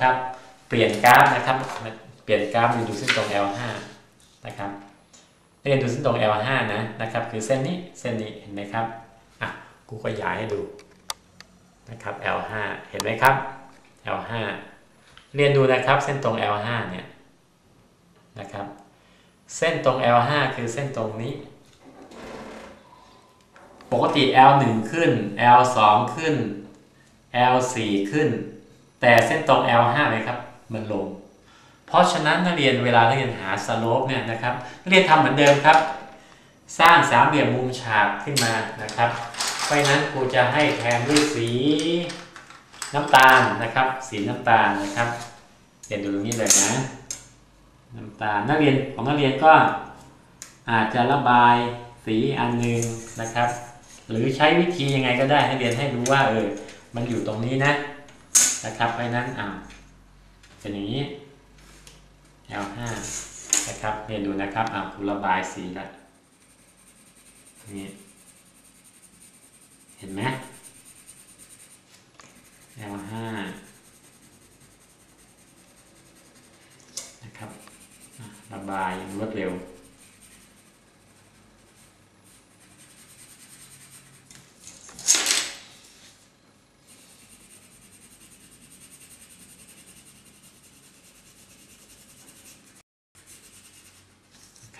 ครับ เปลี่ยนกราฟนะครับ เปลี่ยนกราฟดูเส้นตรง L5 นะครับเรียนดูเส้นตรง L5 นะนะครับ คือเส้นนี้เส้นนี้เห็นไหมครับอะกูขยายให้ดูนะครับ L5 เห็นไหมครับ L5 เรียนดูนะครับเส้นตรง L5 เนี่ยนะครับ เส้นตรง L5 คือเส้นตรงนี้ ปกติ L1 ขึ้น L2 ขึ้น L4 ขึ้น แต่เส้นตรง L5 เลยครับ มันลง เพราะฉะนั้นนักเรียนเวลานักเรียนหาสโลปเนี่ยนะครับนักเรียนทำเหมือนเดิมครับ สร้างสามเหลี่ยมมุมฉากขึ้นมานะครับ เพราะนั้นครูจะให้แทนด้วยสีน้ำตาลนะครับ สีน้ำตาลนะครับเรียนดูตรงนี้เลยนะน้ำตาลนักเรียนของนักเรียนก็อาจจะระบายสีอันหนึงนะครับ หรือใช้วิธียังไงก็ได้ให้เรียนให้รู้ว่าเออมันอยู่ตรงนี้นะ นะครับเพราะนั้นอ่าเป็นอย่างนี้ L5 นะครับเรียนดูนะครับอ่าครูระบายสีละนี่เห็นไหม L5 นะครับระบายอย่างรวดเร็ว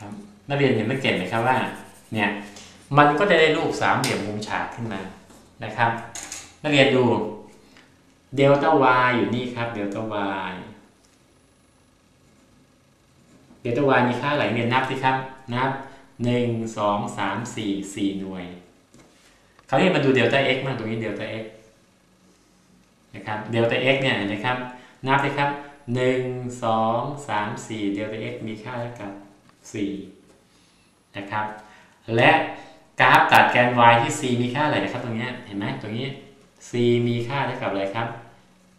ครับ นักเรียนเห็นสังเกตไหมครับว่า เนี่ยมันก็จะได้รูปสามเหลี่ยมมุมฉากขึ้นมานะครับ นักเรียนดูเดลต้าวายอยู่นี่ครับเดลต้าวายเดลต้าวายมีค่าไหลเรียนนับสิครับนับหนึ่งสองสามสี่สี่หน่วยคราวนี้มาดูเดลต้า x มากตรงนี้เดลต้า x นะครับเดลต้า x เนี่ยนะครับนับสิครับหนึ่งสองสามสี่เดลต้า x มีค่าเท่ากับ4 นะครับ และกราฟตัดแกน y ที่ c มีค่าอะไรนะครับ ตรงนี้เห็นไหมตรงนี้ c มีค่าเท่ากับอะไรครับ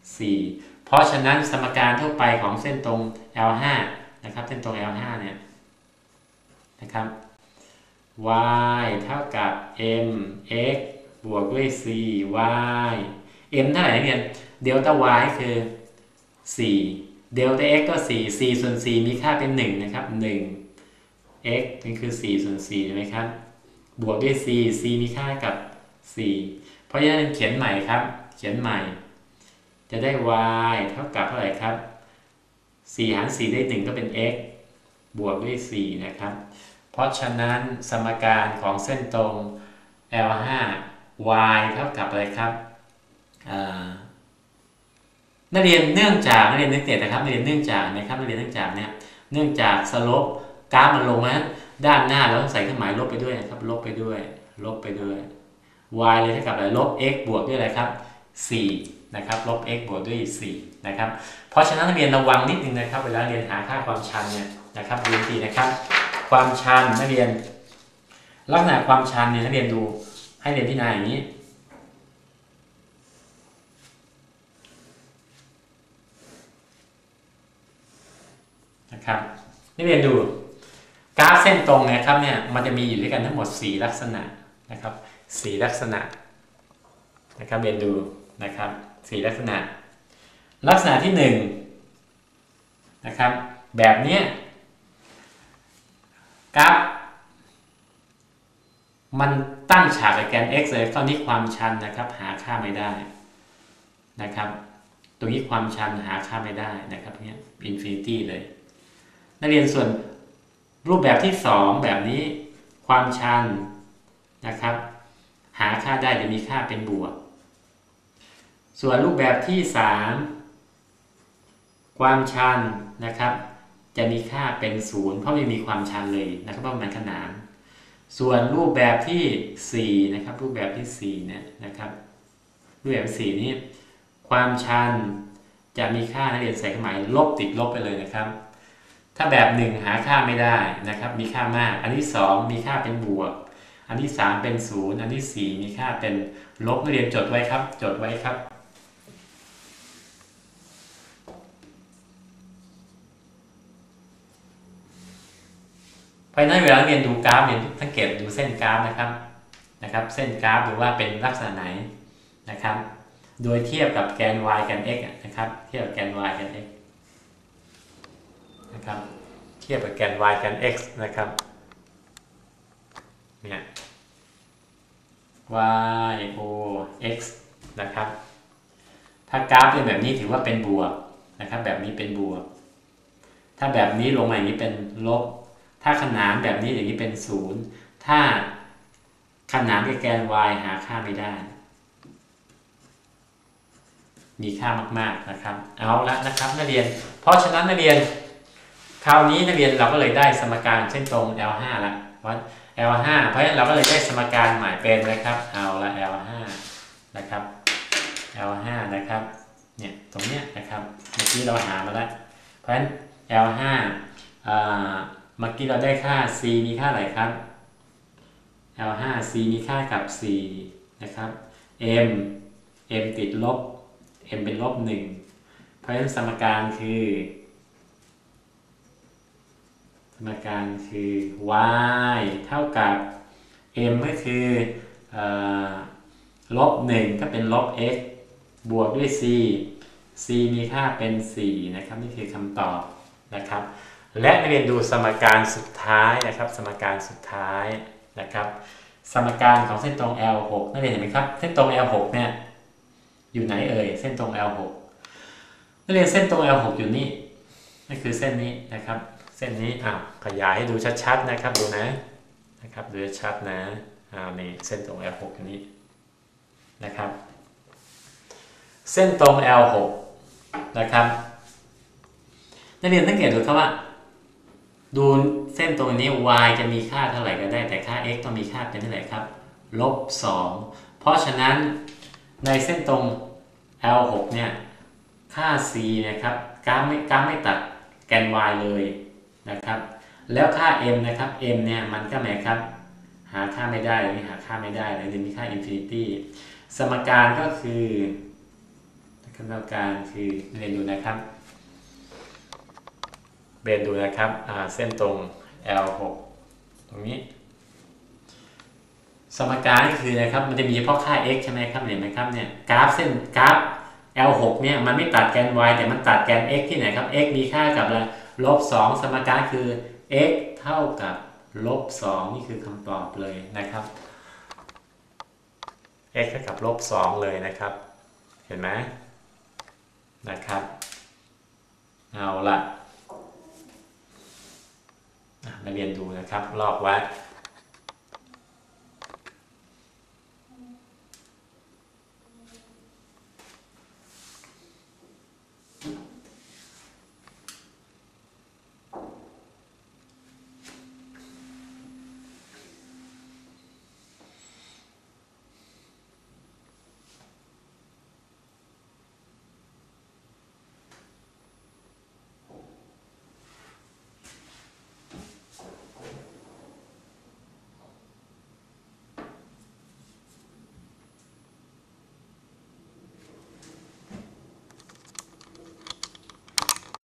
4 เพราะฉะนั้นสมการทั่วไปของเส้นตรง L5 นะครับ เส้นตรง L5 เนี่ยนะครับ y เท่ากับ m x บวกด้วย c y m เท่าไหร่นักเรียนเดลต้า y คือ 4 เดลต้า x ก็ 4 4 ส่วน 4 มีค่าเป็น 1 นะครับ 1 x นี่คือ 4 ส่วน4ใช่ไหมครับ บวกด้วย c c มีค่ากับ 4 เพราะฉะนั้นเขียนใหม่ครับ เขียนใหม่ จะได้ y เท่ากับเท่าไหร่ครับ 4 หาร 4 ได้ 1 ก็เป็น x บวกด้วย 4 นะครับ เพราะฉะนั้นสมการของเส้นตรง L5 y เท่ากับอะไรครับนักเรียนเนื่องจากนักเรียนนึกเกตนะครับนักเรียนเนื่องจากนะครับนักเรียนเนื่องจากเนี่ยเนื่องจากสลบ กราฟมันลงนั้นด้านหน้าเราต้องใส่เครื่องหมายลบไปด้วยนะครับ ลบไปด้วย ลบไปด้วย y เลยเท่ากับอะไรลบ x บวกด้วยอะไรครับ 4 นะครับ ลบ x บวกด้วย 4 นะครับ เพราะฉะนั้นนักเรียนระวังนิดนึงนะครับ เวลาเรียนหาค่าความชันเนี่ยนะครับดูทีนะครับ ความชันนักเรียน ลักษณะความชันเนี่ยนักเรียนดูให้เรียนพิจารณาอย่างนี้นะครับนี่เรียนดู กราฟเส้นตรงนะครับเนี่ยมันจะมีอยู่ด้วยกันทั้งหมด 4 ลักษณะนะครับ4ลักษณะนะครับเรียนดูนะครับ4ลักษณะ ลักษณะที่1นะครับแบบเนี้ยกราฟมันตั้งฉากกับแกน x เลยตอนนี้ความชันนะครับ หาค่าไม่ได้นะครับ ตรงนี้ความชันหาค่าไม่ได้นะครับเนี้ยอินฟินิตี้เลย นักเรียนส่วน รูปแบบที่ 2 แบบนี้ความชันนะครับ หาค่าได้จะมีค่าเป็นบวก ส่วนรูปแบบที่ 3 ความชันนะครับ จะมีค่าเป็นศูนย์เพราะไม่มีความชันเลยนะครับเพราะมันขนานส่วนรูปแบบที่4นะครับรูปแบบที่4เนี่ยนะครับรูปแบบที่4นี้ ความชันจะมีค่านักเรียนใส่เครื่องหมายลบติดลบไปเลยนะครับ ถ้าแบบ1หาค่าไม่ได้นะครับ มีค่ามาก อันที่2มีค่าเป็นบวก อันที่3เป็น0อันที่4มีค่าเป็นลบนักเรียนจดไว้ครับ จดไว้ครับเพราะฉะนั้นเวลาเรียนดูกราฟเรียนสังเกตดูเส้นกราฟนะครับนะครับ เส้นกราฟดูว่าเป็นลักษณะไหนนะครับ โดยเทียบกับแกน y แกน x นะครับ เทียบกับแกน y แกน x นะครับ เทียบกับแกน y แกน x นะครับ เนี่ย y o x นะครับ ถ้ากราฟเป็นแบบนี้ถือว่าเป็นบวกนะครับ แบบนี้เป็นบวก ถ้าแบบนี้ลงมาอย่างนี้เป็นลบ ถ้าขนานแบบนี้อย่างนี้เป็นศูนย์ถ้าขนานกับแกน y หาค่าไม่ได้ มีค่ามากๆนะครับ เอาละนะครับนักเรียน เพราะฉะนั้นนักเรียน คราวนี้นักเรียนเราก็เลยได้สมการเส้นตรง L5 ละวัด L5 เพราะฉะนั้นเราก็เลยได้สมการหม่เป็นนะครับ เอาละ L5 นะครับ L5 นะครับเนี่ยตรงเนี้ยนะครับเมื่อกี้เราหามาแล้วเพราะฉะนั้น L5 อ่าเมื่อกี้เราได้ค่า C มีค่าอะไรครับ L5 C มีค่ากับ 4 นะครับ M M ติดลบ M เป็นลบ 1 เพราะฉะนั้นสมการคือ สมการคือ y เท่ากับ m ก็คืออลบ1ก็เป็นลบ x บวกด้วย c c มีค่าเป็น 4 นะครับ นี่คือคำตอบนะครับ และเรียนดูสมการสุดท้ายนะครับ สมการสุดท้ายนะครับ สมการของเส้นตรง L6 นักเรียนเห็นไหมครับ เส้นตรง L6 เนี่ยอยู่ไหนเอ่ย เส้นตรง L6 นักเรียนเส้นตรง L6 อยู่นี่นั่นคือเส้นนี้นะครับ เส้นนี้อ้าวขยายให้ดูชัดๆนะครับดูนะนะครับดูชัดนะอ้านี่เส้นตรง L6 นี้นะครับ เส้นตรง L6 นะครับนักเรียนสังเกตดูครับว่า ดูเส้นตรงนี้ y จะมีค่าเท่าไหร่ก็ได้แต่ค่า x ต้องมีค่าเป็นเท่าไหร่ครับลบ2เพราะฉะนั้นในเส้นตรง L6 เนี่ยค่า c นะครับกราฟไม่กราฟไม่ตัดแกน y เลย นะครับ แล้วค่า m นะครับ m เนี่ยมันก็ไหมครับ หาค่าไม่ได้หรือหาค่าไม่ได้หรือมีค่า infinity สมการก็คือสมการคือเรียนดูนะครับเบนดูนะครับเส้นตรง L6 ตรงนี้ สมการก็คือนะครับ มันจะมีเฉพาะค่า x ใช่ไหมครับเห็นไหมครับเนี่ยกราฟเส้นกราฟ L6 เนี่ยมันไม่ตัดแกน y แต่มันตัดแกน x ที่ไหนครับ x มีค่ากับอะ ไรลบ2สมการคือ x เท่ากับลบ2นี่คือคำตอบเลยนะครับ x เท่ากับลบ2เลยนะครับ เห็นไหมนะครับ เอาละมาเรียนดูนะครับ รอบวัด